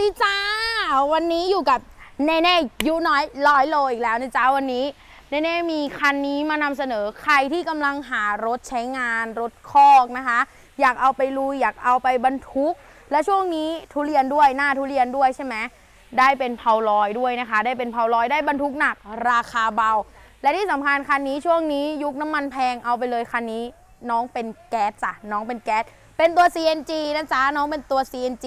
ดีจ้า วันนี้อยู่กับเน่เน่ยูน้อยร้อยโลอีกแล้วนะจ๊ะวันนี้เน่เน่มีคันนี้มานำเสนอใครที่กำลังหารถใช้งานรถคอกนะคะ อยากเอาไปลุยอยากเอาไปบรรทุก และช่วงนี้ทุเรียนด้วยหน้าทุเรียนด้วยใช่ไหมได้เป็นเผาลอยด้วยนะคะ ได้เป็นเผาลอยได้บรรทุกหนักราคาเบา และที่สำคัญคันนี้ช่วงนี้ยุคน้ำมันแพงเอาไปเลยคันนี้น้องเป็นแก๊สจ้ะน้องเป็นแก๊ส เป็นตัว CNG นะจ๊ะน้องเป็นตัว CNG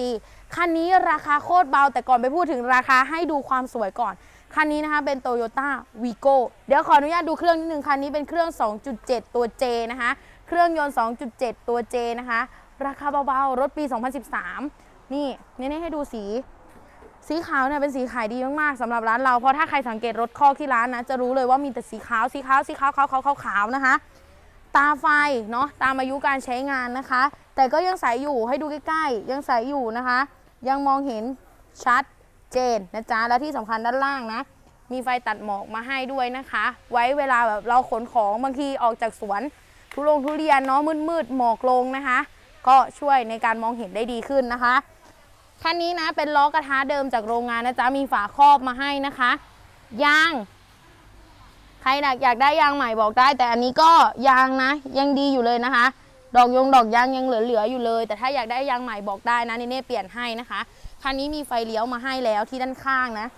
คันนี้ราคาโคตรเบาแต่ก่อนไปพูดถึงราคาให้ดูความสวยก่อน คันนี้นะคะเป็น Toyota Vigo เดี๋ยวขออนุญาตดูเครื่องนิดนึงคันนี้เป็นเครื่อง 2.7 ตัว J นะคะเครื่องยนต์ 2.7 ตัว J นะคะ ราคาเบาๆ รถปี 2013 นี่นี่ให้ดูสี สีขาวเนี่ยเป็นสีขายดีมากๆสำหรับร้านเรา เพราะถ้าใครสังเกตรถคอกที่ร้านนะ จะรู้เลยว่ามีแต่สีขาวสีขาวสีขาวขาวขาวขาวขาวนะคะ ตาไฟเนาะตามอายุการใช้งานนะคะ แต่ก็ยังใสอยู่ให้ดูใกล้ๆ ยังใสอยู่นะคะ ยังมองเห็นชัดเจนนะจ๊ะ และที่สำคัญด้านล่างนะ มีไฟตัดหมอกมาให้ด้วยนะคะ ไว้เวลาแบบเราขนของบางทีออกจากสวน ทุลงทุเรียนเนาะมืดๆหมอกลงนะคะ ก็ช่วยในการมองเห็นได้ดีขึ้นนะคะคันนี้นะเป็นล้อกระทะเดิมจากโรงงานนะจ๊ะมีฝาครอบมาให้นะคะยางใครอยากได้ยางใหม่บอกได้ แต่อันนี้ก็ยางนะยังดีอยู่เลยนะคะ ดอกยงดอกยางยังเหลือๆอยู่เลย แต่ถ้าอยากได้ยางใหม่บอกได้นะนี่เน่เปลี่ยนให้นะคะคันนี้มีไฟเลี้ยวมาให้แล้วที่ด้านข้างนะ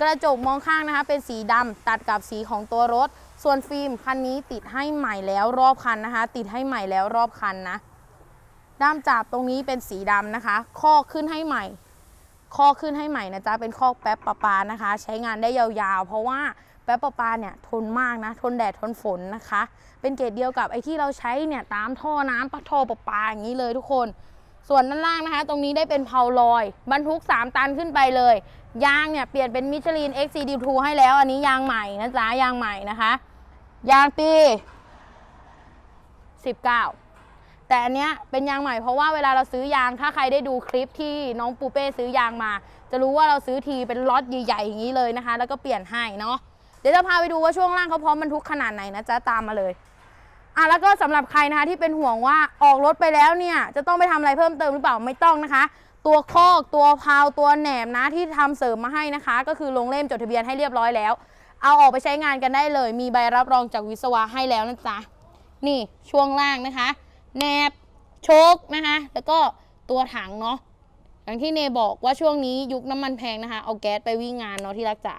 กระจกมองข้างนะคะ เป็นสีดำตัดกับสีของตัวรถ ส่วนฟิล์มคันนี้ติดให้ใหม่แล้วรอบคันนะคะ ติดให้ใหม่แล้วรอบคันนะด้ามจับตรงนี้เป็นสีดำนะคะข้อขึ้นให้ใหม่ข้อขึ้นให้ใหม่นะจ๊ะเป็นข้อแป๊บปะปานะคะ ใช้งานได้ยาวๆ เพราะว่า แป๊บประปาเนี่ยทนมากนะ ทนแดดทนฝนนะคะ เป็นเกรดเดียวกับไอ้ที่เราใช้เนี่ยตามท่อน้ำปะท่อประปาอย่างนี้เลยทุกคน ส่วนด้านล่างนะคะ ตรงนี้ได้เป็นเพาลอย บรรทุก 3 ตันขึ้นไปเลย ยางเนี่ยเปลี่ยนเป็นมิชลิน XCD2 ให้แล้ว อันนี้ยางใหม่นะจ๊ะยางใหม่นะคะ ยางปี19แต่อันเนี้ยเป็นยางใหม่เพราะว่าเวลาเราซื้อยางถ้าใครได้ดูคลิปที่น้องปูเป้ซื้อยางมา จะรู้ว่าเราซื้อทีเป็นล็อตใหญ่ๆอย่างนี้เลยนะคะ แล้วก็เปลี่ยนให้เนาะ เดี๋ยวจะพาไปดูว่าช่วงล่างเขาพร้อมบรรทุกขนาดไหนนะจ๊ะตามมาเลยอะแล้วก็สำหรับใครนะคะที่เป็นห่วงว่าออกรถไปแล้วเนี่ย จะต้องไปทำอะไรเพิ่มเติมหรือเปล่าไม่ต้องนะคะ ตัวคอกตัวพาวตัวแหนมนะที่ทำเสริมมาให้นะคะ ก็คือลงเล่มจดทะเบียนให้เรียบร้อยแล้ว เอาออกไปใช้งานกันได้เลย มีใบรับรองจากวิศวะให้แล้วนะจ๊ะนี่ช่วงล่างนะคะแหนบโชคนะคะ แล้วก็ตัวถังเนาะอย่างที่เนบอกว่าช่วงนี้ยุคน้ำมันแพงนะคะ เอาแก๊สไปวิ่งงานเนาะที่รักจ๋า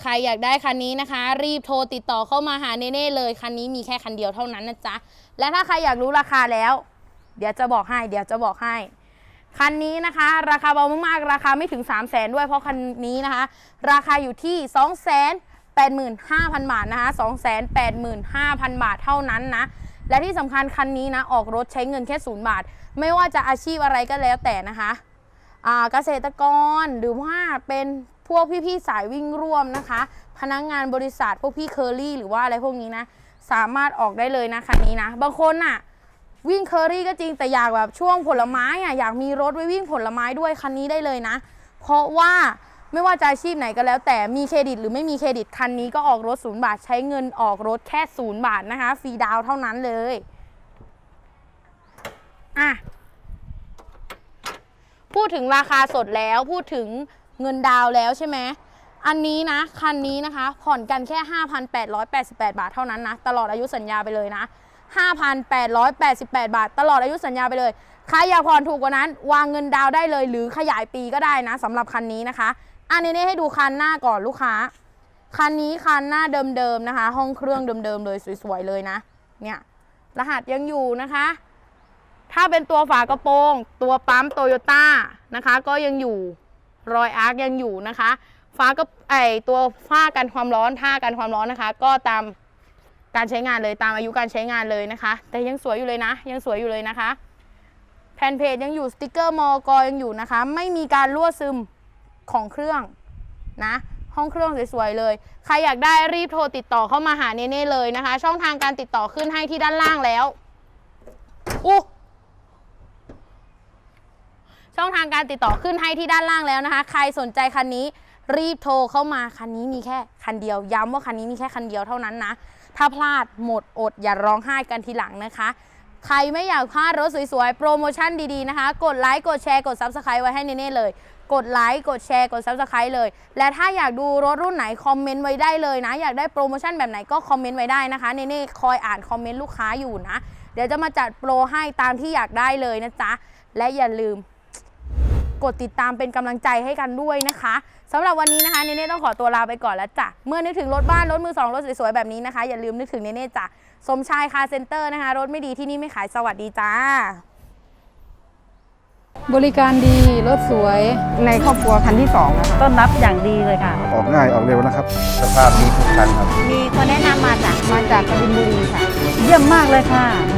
ใครอยากได้คันนี้นะคะ รีบโทรติดต่อเข้ามาหาเนเน่เลยคันนี้มีแค่คันเดียวเท่านั้นนะจ๊ะและถ้าใครอยากรู้ราคาแล้ว เดี๋ยวจะบอกให้ เดี๋ยวจะบอกให้คันนี้นะคะ ราคาเบามากๆ ราคาไม่ถึง 3 0 0แสนด้วยเพราะคันนี้นะคะ ราคาอยู่ที่ 2 8 5 0 0 0 บาทนะคะ2 8 5 0 0 0 บาทเท่านั้นนะ และที่สำคัญคันนี้นะ ออกรถใช้เงินแค่ศูนย์บาท ไม่ว่าจะอาชีพอะไรก็แล้วแต่นะคะเกษตรกรหรือว่าเป็น พวกพี่ๆสายวิ่งร่วมนะคะ พนักงงานบริษัทพวกพี่เคอรี่หรือว่าอะไรพวกนี้นะ สามารถออกได้เลยนะคันนี้นะ บางคนน่ะวิ่งเคอรี่ก็จริงแต่อยากแบบช่วงผลไม้อะอยากมีรถไว้วิ่งผลไม้ด้วยคันนี้ได้เลยนะ เพราะว่าไม่ว่าจะอาชีพไหนก็แล้ว แต่มีเครดิตหรือไม่มีเครดิตคันนี้ก็ออกรถศูนย์บาทใช้เงินออกรถแค่ศูนย์บาทนะคะฟรีดาวเท่านั้นเลยอะพูดถึงราคาสดแล้วพูดถึง เงินดาวแล้วใช่ไหมอันนี้นะ คันนี้นะคะ ผ่อนกันแค่ 5,888 บาทเท่านั้นนะ ตลอดอายุสัญญาไปเลยนะ 5,888 บาท ตลอดอายุสัญญาไปเลยใครอยากผ่อนถูกกว่านั้น วางเงินดาวได้เลย หรือขยายปีก็ได้นะสำหรับคันนี้นะคะ อันนี้ให้ดูคันหน้าก่อนลูกค้า คันนี้คันหน้าเดิมๆนะคะ ห้องเครื่องเดิมๆเลยสวยๆเลยนะ เนี่ยรหัสยังอยู่นะคะ ถ้าเป็นตัวฝากระโปรง ตัวปั๊มโตโยต้านะคะ ก็ยังอยู่ รอยอาร์คยังอยู่นะคะ ฟ้าก็ไอตัวฝ้ากันความร้อนท่ากันความร้อนนะคะ ก็ตามการใช้งานเลยตามอายุการใช้งานเลยนะคะ แต่ยังสวยอยู่เลยนะ ยังสวยอยู่เลยนะคะ แผ่นเพจยังอยู่สติกเกอร์มอกยังอยู่นะคะ ไม่มีการรั่วซึมของเครื่องนะห้องเครื่องสวยๆเลย ใครอยากได้รีบโทรติดต่อเข้ามาหาเนเน่เลยนะคะ ช่องทางการติดต่อขึ้นให้ที่ด้านล่างแล้วอู้ ช่องทางการติดต่อขึ้นให้ที่ด้านล่างแล้วนะคะ ใครสนใจคันนี้รีบโทรเข้ามาคันนี้มีแค่คันเดียว ย้ำว่าคันนี้มีแค่คันเดียวเท่านั้นนะ ถ้าพลาดหมดอดอย่าร้องไห้กันทีหลังนะคะ ใครไม่อยากพลาดรถสวยๆ โปรโมชั่นดีๆนะคะ กดไลค์กดแชร์กด Subscribe ไว้ให้เน่ๆเลย กดไลค์กดแชร์กด Subscribe เลย และถ้าอยากดูรถรุ่นไหนคอมเมนต์ไว้ได้เลยนะ อยากได้โปรโมชั่นแบบไหนก็คอมเมนต์ไว้ได้นะคะเน่ๆคอยอ่านคอมเมนต์ลูกค้าอยู่นะ เดี๋ยวจะมาจัดโปรให้ตามที่อยากได้เลยนะจ๊ะและอย่าลืม กดติดตามเป็นกำลังใจให้กันด้วยนะคะสำหรับวันนี้นะคะเนเน่ต้องขอตัวลาไปก่อนแล้วจ้ะเมื่อนึกถึงรถบ้านรถมือสองรถสวยๆแบบนี้นะคะ อย่าลืมนึกถึงเนเน่จ้ะสมชายคาร์เซ็นเตอร์นะคะ รถไม่ดีที่นี่ไม่ขายสวัสดีจ้า บริการดีรถสวยในครอบครัวคันที่2นะคะต้อนรับอย่างดีเลยค่ะ ออกง่ายออกเร็วนะครับ สภาพดีทุกคันครับ มีคนแนะนำมาจากมาจากกบินบุรีค่ะ เยี่ยมมากเลยค่ะสม